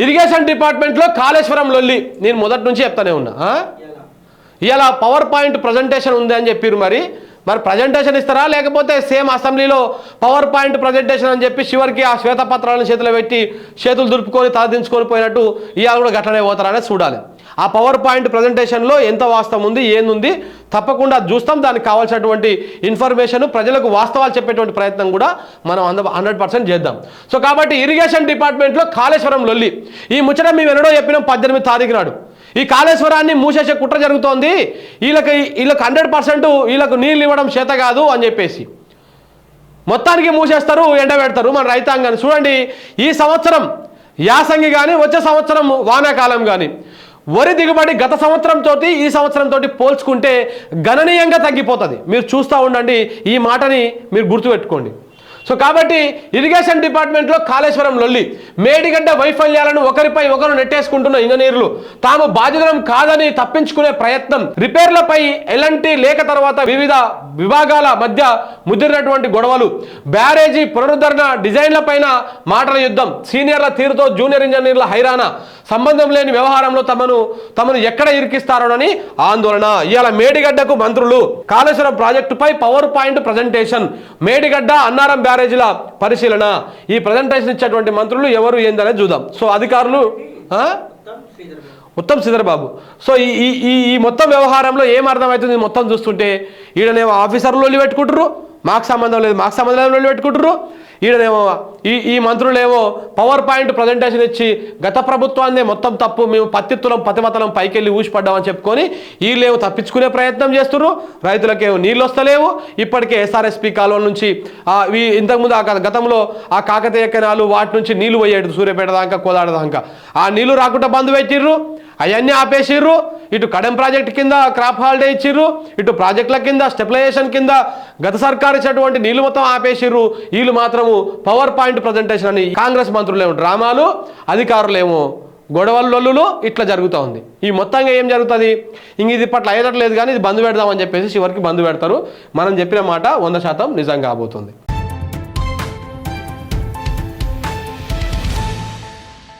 Irrigation డిపార్ట్మెంట్లో కాళేశ్వరం లొల్లి. నేను మొదటి నుంచి చెప్తానే ఉన్నా. ఇలా పవర్ పాయింట్ ప్రజెంటేషన్ ఉంది అని చెప్పారు మరి. మరి ప్రజెంటేషన్ ఇస్తారా? లేకపోతే సేమ్ అసెంబ్లీలో పవర్ పాయింట్ ప్రజెంటేషన్ అని చెప్పి చివరికి ఆ శ్వేతపత్రాలను చేతిలో పెట్టి చేతులు దులుపుకొని తలదించుకొని పోయినట్టు ఇవాళ కూడా గట్లనే పోతారనే చూడాలి. ఆ పవర్ పాయింట్ ప్రజెంటేషన్లో ఎంత వాస్తవం ఉంది ఏంది తప్పకుండా చూస్తాం. దానికి కావాల్సినటువంటి ఇన్ఫర్మేషన్ ప్రజలకు వాస్తవాలు చెప్పేటువంటి ప్రయత్నం కూడా మనం అంద హండ్రెడ్ పర్సెంట్ చేద్దాం. సో కాబట్టి ఇరిగేషన్ డిపార్ట్మెంట్లో కాళేశ్వరం లొల్లి. ఈ ముచ్చట మేము ఎన్నడో చెప్పినాం పద్దెనిమిది తారీఖు నాడు. ఈ కాళేశ్వరాన్ని మూసేసే కుట్ర జరుగుతోంది. వీళ్ళకి వీళ్ళకి హండ్రెడ్ పర్సెంట్ వీళ్ళకు నీళ్ళు ఇవ్వడం చేత కాదు అని చెప్పేసి. మొత్తానికి మూసేస్తారు ఎండబెడతారు మన రైతాంగాన్ని. చూడండి ఈ సంవత్సరం యాసంగి కానీ వచ్చే సంవత్సరం వానాకాలం కానీ వరి దిగుబడి గత సంవత్సరంతో ఈ సంవత్సరంతో పోల్చుకుంటే గణనీయంగా తగ్గిపోతుంది. మీరు చూస్తూ ఉండండి ఈ మాటని మీరు గుర్తుపెట్టుకోండి. సో కాబట్టి ఇరిగేషన్ డిపార్ట్మెంట్లో కాళేశ్వరం లొల్లి మేడిగడ్డ వైఫల్యాలను ఒకరిపై ఒకరు నెట్టేసుకుంటున్న ఇంజనీర్లు తాము బాధితులం కాదని తప్పించుకునే ప్రయత్నం రిపేర్లపై ఎలాంటి లేక తర్వాత వివిధ విభాగాల మధ్య ముదిరినటువంటి గొడవలు బ్యారేజీ పునరుద్ధరణ డిజైన్లపైన మాటల యుద్ధం సీనియర్ల తీరుతో జూనియర్ ఇంజనీర్ల హైరాణ సంబంధం లేని వ్యవహారంలో తమను తమను ఎక్కడ ఇరికిస్తారోనని ఆందోళన. ఇవాళ మేడిగడ్డకు మంత్రులు కాళేశ్వరం ప్రాజెక్టుపై power point presentation Medigadda Annaram బ్యారేజీల పరిశీలన ఈ ప్రజెంటేషన్ ఇచ్చేటువంటి మంత్రులు ఎవరు ఏందనేది చూద్దాం. సో అధికారులు ఆ? ఉత్తమ్ శ్రీధర్ బాబు. సో ఈ ఈ ఈ మొత్తం వ్యవహారంలో ఏం అర్థమవుతుంది? మొత్తం చూస్తుంటే ఈడనేమో ఆఫీసర్లు పెట్టుకుంటారు మాకు సంబంధం లేదు. మాకు సంబంధం లేదు పెట్టుకుంటారు ఈడనేమో ఈ ఈ మంత్రులేమో పవర్ పాయింట్ ప్రజెంటేషన్ ఇచ్చి గత ప్రభుత్వాన్ని మొత్తం తప్పు మేము పత్తిత్తులం పతిమతలం పైకెళ్ళి ఊసిపడ్డామని చెప్పుకొని వీళ్ళేమో తప్పించుకునే ప్రయత్నం చేస్తున్నారు రైతులకేమో నీళ్ళు వస్తలేవు ఇప్పటికే ఎస్ఆర్ఎస్పి కాలువ నుంచి ఈ ఇంతకుముందు ఆ గతంలో ఆ కాకతీయ కెనాలు వాటి నుంచి నీళ్ళు పోయేది సూర్యపేట దాకా కోదాడ దాకా. ఆ నీళ్ళు రాకుండా బంద్ పెట్టిర్రు. అవన్నీ ఆపేసిర్రు. ఇటు కడెం ప్రాజెక్ట్ కింద క్రాప్ హాలిడే ఇచ్చిర్రు ఇటు ప్రాజెక్టుల కింద స్టెబిలైజేషన్ కింద గత సర్కారు ఇచ్చినటువంటి నీళ్ళు మొత్తం ఆపేసిర్రు. వీళ్ళు మాత్రము పవర్ పాయింట్ ప్రజెంటేషన్ అని కాంగ్రెస్ మంత్రులేమో డ్రామాలు అధికారులేమో గొడవలొల్లులు ఇట్లా జరుగుతూ ఉంది. ఈ మొత్తంగా ఏం జరుగుతుంది? ఇంక ఇది పట్ల అయ్యేటట్లేదు కానీ ఇది బంద్ పెడదామని చెప్పేసి చివరికి బంద్ పెడతారు. మనం చెప్పిన మాట వంద శాతం నిజం కాబోతుంది.